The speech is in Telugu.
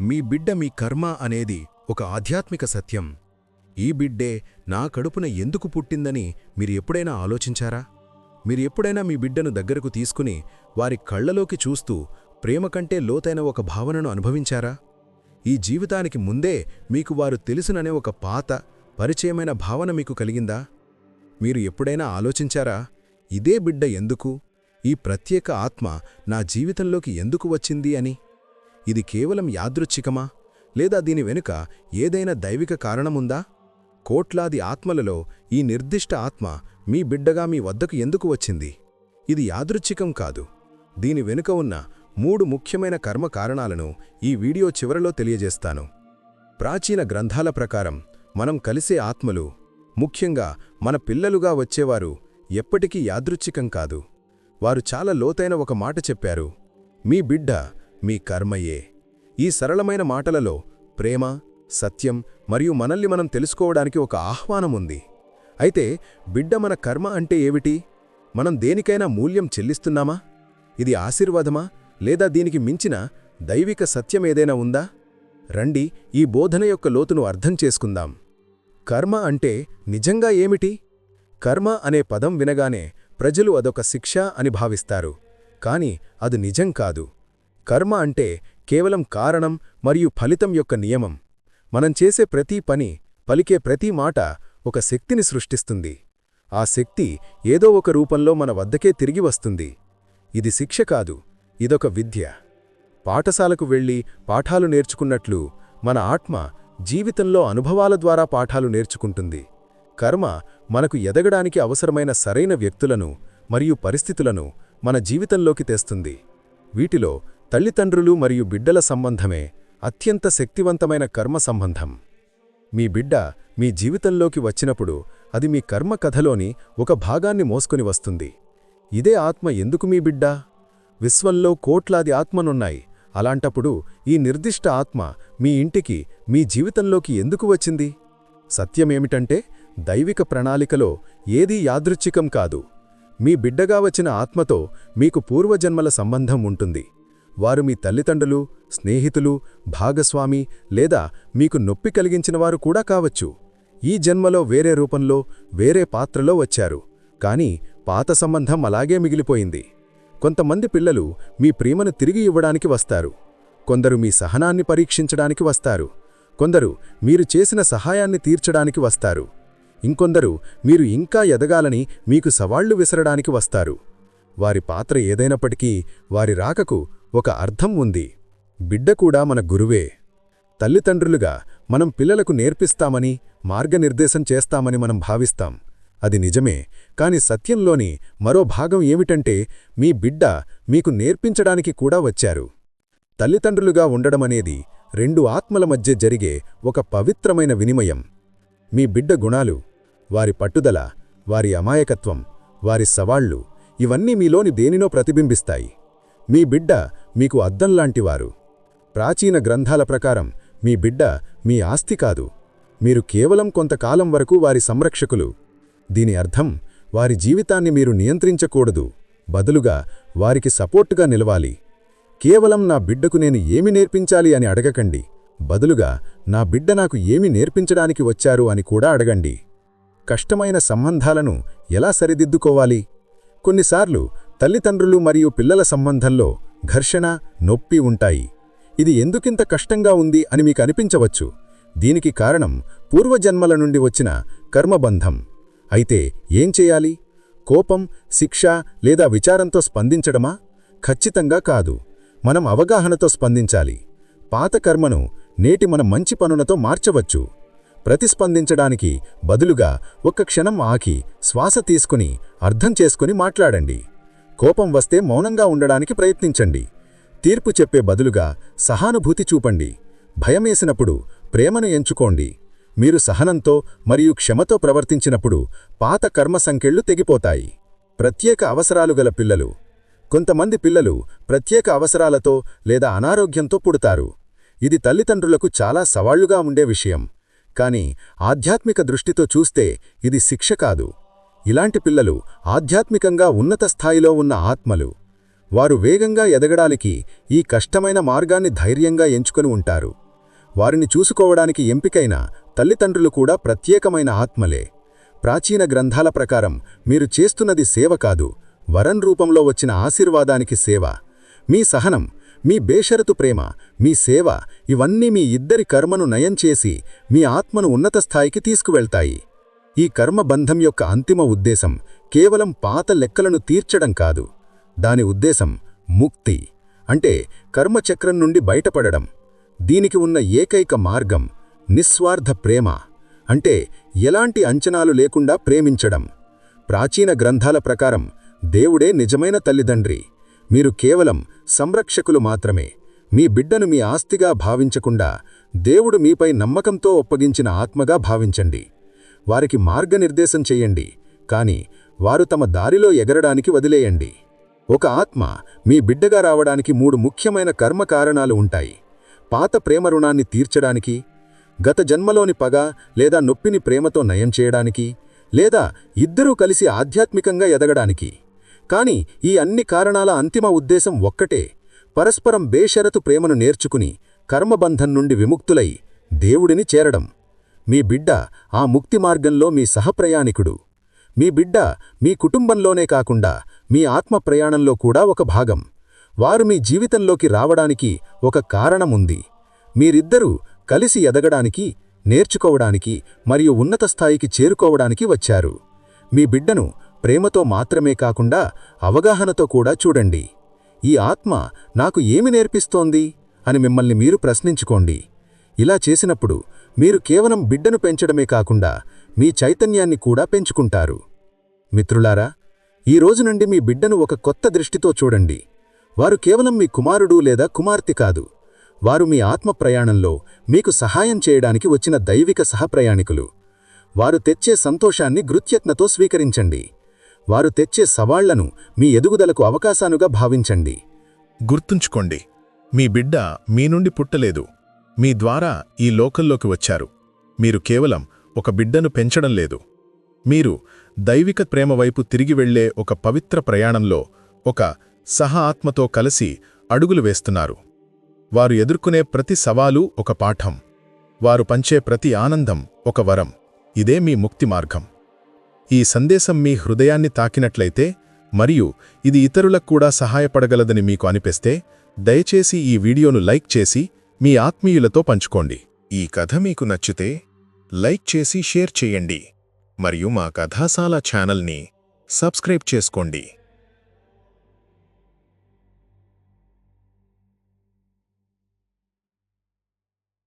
మీ బిడ్డ మీ కర్మ అనేది ఒక ఆధ్యాత్మిక సత్యం. ఈ బిడ్డే నా కడుపున ఎందుకు పుట్టిందని మీరు ఎప్పుడైనా ఆలోచించారా? మీరు ఎప్పుడైనా మీ బిడ్డను దగ్గరకు తీసుకుని వారి కళ్ళలోకి చూస్తూ ప్రేమ కంటే లోతైన ఒక భావనను అనుభవించారా? ఈ జీవితానికి ముందే మీకు వారు తెలుసుననే ఒక పాత పరిచయమైన భావన మీకు కలిగిందా? మీరు ఎప్పుడైనా ఆలోచించారా ఇదే బిడ్డ ఎందుకు? ఈ ప్రత్యేక ఆత్మ నా జీవితంలోకి ఎందుకు వచ్చింది అని? ఇది కేవలం యాదృచ్ఛికమా? లేదా దీని వెనుక ఏదైనా దైవిక కారణముందా? కోట్లాది ఆత్మలలో ఈ నిర్దిష్ట ఆత్మ మీ బిడ్డగా మీ వద్దకు ఎందుకు వచ్చింది? ఇది యాదృచ్ఛికం కాదు. దీని వెనుక ఉన్న మూడు ముఖ్యమైన కర్మ కారణాలను ఈ వీడియో చివరలో తెలియజేస్తాను. ప్రాచీన గ్రంథాల ప్రకారం మనం కలిసే ఆత్మలు ముఖ్యంగా మన పిల్లలుగా వచ్చేవారు ఎప్పటికీ యాదృచ్ఛికం కాదు. వారు చాలా లోతైన ఒక మాట చెప్పారు. మీ బిడ్డ మీ కర్మయే. ఈ సరళమైన మాటలలో ప్రేమ సత్యం మరియు మనల్ని మనం తెలుసుకోవడానికి ఒక ఆహ్వానం ఉంది అయితే బిడ్డ మన కర్మ అంటే ఏమిటి? మనం దేనికైనా మూల్యం చెల్లిస్తున్నామా? ఇది ఆశీర్వాదమా లేదా దీనికి మించిన దైవిక సత్యమేదైనా ఉందా? రండి ఈ బోధన యొక్క లోతును అర్థం చేసుకుందాం. కర్మ అంటే నిజంగా ఏమిటి? కర్మ అనే పదం వినగానే ప్రజలు అదొక శిక్ష అని భావిస్తారు. కాని అది నిజం కాదు. కర్మ అంటే కేవలం కారణం మరియు ఫలితం యొక్క నియమం. మనం చేసే ప్రతి పని పలికే ప్రతి మాట ఒక శక్తిని సృష్టిస్తుంది. ఆ శక్తి ఏదో ఒక రూపంలో మన వద్దకే తిరిగి వస్తుంది. ఇది శిక్ష కాదు ఇదొక విద్య. పాఠశాలకు వెళ్ళి పాఠాలు నేర్చుకున్నట్లు మన ఆత్మ జీవితంలో అనుభవాల ద్వారా పాఠాలు నేర్చుకుంటుంది. కర్మ మనకు ఎదగడానికి అవసరమైన సరైన వ్యక్తులను మరియు పరిస్థితులను మన జీవితంలోకి తెస్తుంది. వీటిలో తల్లిదండ్రులు మరియు బిడ్డల సంబంధమే అత్యంత శక్తివంతమైన కర్మ సంబంధం. మీ బిడ్డ మీ జీవితంలోకి వచ్చినప్పుడు అది మీ కర్మ కథలోని ఒక భాగాన్ని మోసుకొని వస్తుంది. ఇదే ఆత్మ ఎందుకు మీ బిడ్డ? విశ్వంలో కోట్లాది ఆత్మనున్నాయి అలాంటప్పుడు ఈ నిర్దిష్ట ఆత్మ మీ ఇంటికి మీ జీవితంలోకి ఎందుకు వచ్చింది? సత్యమేమిటంటే దైవిక ప్రణాళికలో ఏదీ యాదృచ్ఛికం కాదు. మీ బిడ్డగా వచ్చిన ఆత్మతో మీకు పూర్వజన్మల సంబంధం ఉంటుంది. వారు మీ తల్లిదండ్రులు స్నేహితులు భాగస్వామి లేదా మీకు నొప్పి కలిగించినవారు కూడా కావచ్చు. ఈ జన్మలో వేరే రూపంలో వేరే పాత్రలో వచ్చారు. కానీ పాత సంబంధం అలాగే మిగిలిపోయింది. కొంతమంది పిల్లలు మీ ప్రేమను తిరిగి ఇవ్వడానికి వస్తారు. కొందరు మీ సహనాన్ని పరీక్షించడానికి వస్తారు. కొందరు మీరు చేసిన సహాయాన్ని తీర్చడానికి వస్తారు. ఇంకొందరు మీరు ఇంకా ఎదగాలని మీకు సవాళ్ళు విసరడానికి వస్తారు. వారి పాత్ర ఏదైనప్పటికీ వారి రాకకు ఒక అర్థం ఉంది. బిడ్డ కూడా మన గురువే. తల్లిదండ్రులుగా మనం పిల్లలకు నేర్పిస్తామని మార్గనిర్దేశం చేస్తామని మనం భావిస్తాం. అది నిజమే కాని సత్యంలోని మరో భాగం ఏమిటంటే మీ బిడ్డ మీకు నేర్పించడానికి కూడా వచ్చారు. తల్లిదండ్రులుగా ఉండడమనేది రెండు ఆత్మల మధ్య జరిగే ఒక పవిత్రమైన వినిమయం. మీ బిడ్డ గుణాలు వారి పట్టుదల వారి అమాయకత్వం వారి సవాళ్ళు ఇవన్నీ మీలోని దేనినో ప్రతిబింబిస్తాయి. మీ బిడ్డ మీకు అద్దంలాంటివారు ప్రాచీన గ్రంథాల ప్రకారం మీ బిడ్డ మీ ఆస్తి కాదు. మీరు కేవలం కొంతకాలం వరకు వారి సంరక్షకులు. దీని అర్థం వారి జీవితాన్ని మీరు నియంత్రించకూడదు. బదులుగా వారికి సపోర్టుగా నిలవాలి. కేవలం నా బిడ్డకు నేను ఏమి నేర్పించాలి అని అడగకండి. బదులుగా నా బిడ్డ నాకు ఏమి నేర్పించడానికి వచ్చారు అని కూడా అడగండి. కష్టమైన సంబంధాలను ఎలా సరిదిద్దుకోవాలి? కొన్నిసార్లు తల్లిదండ్రులు మరియు పిల్లల సంబంధంలో ఘర్షణ నొప్పి ఉంటాయి. ఇది ఎందుకింత కష్టంగా ఉంది అని మీకు అనిపించవచ్చు. దీనికి కారణం పూర్వజన్మల నుండి వచ్చిన కర్మబంధం. అయితే ఏం చేయాలి? కోపం శిక్ష లేదా విచారంతో స్పందించడమా? ఖచ్చితంగా కాదు. మనం అవగాహనతో స్పందించాలి. పాత కర్మను నేటి మన మంచి పనులతో మార్చవచ్చు. ప్రతిస్పందించడానికి బదులుగా ఒక్క క్షణం ఆకి శ్వాస తీసుకుని అర్థం చేసుకుని మాట్లాడండి. కోపం వస్తే మౌనంగా ఉండడానికి ప్రయత్నించండి. తీర్పు చెప్పే బదులుగా సహానుభూతి చూపండి. భయమేసినప్పుడు ప్రేమను ఎంచుకోండి. మీరు సహనంతో మరియు క్షమతో ప్రవర్తించినప్పుడు పాత కర్మ సంకెళ్ళు తెగిపోతాయి. ప్రత్యేక అవసరాలు గల పిల్లలు. కొంతమంది పిల్లలు ప్రత్యేక అవసరాలతో లేదా అనారోగ్యంతో పుడతారు. ఇది తల్లిదండ్రులకు చాలా సవాళ్ళుగా ఉండే విషయం. కాని ఆధ్యాత్మిక దృష్టితో చూస్తే ఇది శిక్ష కాదు. ఇలాంటి పిల్లలు ఆధ్యాత్మికంగా ఉన్నత స్థాయిలో ఉన్న ఆత్మలు. వారు వేగంగా ఎదగడానికి ఈ కష్టమైన మార్గాన్ని ధైర్యంగా ఎంచుకొని ఉంటారు. వారిని చూసుకోవడానికి ఎంపికైన తల్లిదండ్రులు కూడా ప్రత్యేకమైన ఆత్మలే. ప్రాచీన గ్రంథాల ప్రకారం మీరు చేస్తున్నది సేవ కాదు వరం రూపంలో వచ్చిన ఆశీర్వాదానికి సేవ. మీ సహనం మీ బేషరతు ప్రేమ మీ సేవ ఇవన్నీ మీ ఇద్దరి కర్మను నయం చేసి మీ ఆత్మను ఉన్నత స్థాయికి తీసుకువెళ్తాయి. ఈ కర్మబంధం యొక్క అంతిమ ఉద్దేశం కేవలం పాత లెక్కలను తీర్చడం కాదు. దాని ఉద్దేశం ముక్తి అంటే కర్మచక్రం నుండి బయటపడడం. దీనికి ఉన్న ఏకైక మార్గం నిస్వార్థ ప్రేమ అంటే ఎలాంటి అంచనాలు లేకుండా ప్రేమించడం. ప్రాచీన గ్రంథాల ప్రకారం దేవుడే నిజమైన తల్లిదండ్రి. మీరు కేవలం సంరక్షకులు మాత్రమే. మీ బిడ్డను మీ ఆస్తిగా భావించకుండా దేవుడు మీపై నమ్మకంతో ఒప్పగించిన ఆత్మగా భావించండి. వారికి మార్గనిర్దేశం చెయ్యండి కాని వారు తమ దారిలో ఎగరడానికి వదిలేయండి. ఒక ఆత్మ మీ బిడ్డగా రావడానికి మూడు ముఖ్యమైన కర్మ కారణాలు ఉంటాయి. పాత ప్రేమ రుణాన్ని తీర్చడానికి గత జన్మలోని పగ లేదా నొప్పిని ప్రేమతో నయం చేయడానికి లేదా ఇద్దరూ కలిసి ఆధ్యాత్మికంగా ఎదగడానికి. కాని ఈ అన్ని కారణాల అంతిమ ఉద్దేశం ఒక్కటే పరస్పరం బేషరతు ప్రేమను నేర్చుకుని కర్మబంధం నుండి విముక్తులై దేవుడిని చేరడం. మీ బిడ్డ ఆ ముక్తి మార్గంలో మీ సహప్రయాణికుడు. మీ బిడ్డ మీ కుటుంబంలోనే కాకుండా మీ ఆత్మ ప్రయాణంలో కూడా ఒక భాగం. వారు మీ జీవితంలోకి రావడానికి ఒక కారణముంది. మీరిద్దరూ కలిసి ఎదగడానికి నేర్చుకోవడానికి మరియు ఉన్నత స్థాయికి చేరుకోవడానికి వచ్చారు. మీ బిడ్డను ప్రేమతో మాత్రమే కాకుండా అవగాహనతో కూడా చూడండి. ఈ ఆత్మ నాకు ఏమి నేర్పిస్తోంది? అని మిమ్మల్ని మీరు ప్రశ్నించుకోండి. ఇలా చేసినప్పుడు మీరు కేవలం బిడ్డను పెంచడమే కాకుండా మీ చైతన్యాన్ని కూడా పెంచుకుంటారు. మిత్రులారా ఈ రోజు నుండి మీ బిడ్డను ఒక కొత్త దృష్టితో చూడండి. వారు కేవలం మీ కుమారుడు లేదా కుమార్తె కాదు. వారు మీ ఆత్మ ప్రయాణంలో మీకు సహాయం చేయడానికి వచ్చిన దైవిక సహప్రయాణికులు. వారు తెచ్చే సంతోషాన్ని గృత్యత్నతో స్వీకరించండి. వారు తెచ్చే సవాళ్ళను మీ ఎదుగుదలకు అవకాశానుగా భావించండి. గుర్తుంచుకోండి మీ బిడ్డ మీ నుండి పుట్టలేదు. మీ ద్వారా ఈ లోకల్లోకి వచ్చారు. మీరు కేవలం ఒక బిడ్డను పెంచడం లేదు. మీరు దైవిక ప్రేమ వైపు తిరిగి వెళ్ళే ఒక పవిత్ర ప్రయాణంలో ఒక సహ ఆత్మతో కలిసి అడుగులు వేస్తున్నారు. వారు ఎదుర్కొనే ప్రతి సవాలు ఒక పాఠం. వారు పంచే ప్రతి ఆనందం ఒక వరం. ఇదే మీ ముక్తి మార్గం. ఈ సందేశం మీ హృదయాన్ని తాకినట్లయితే మరియు ఇది ఇతరులకు కూడా సహాయపడగలదని మీకు అనిపిస్తే దయచేసి ఈ వీడియోను లైక్ చేసి మీ ఆత్మీయులతో పంచుకోండి. ఈ కథ మీకు నచ్చితే లైక్ చేసి షేర్ చేయండి. మరియు మా కథాశాల ఛానల్ని సబ్స్క్రైబ్ చేసుకోండి.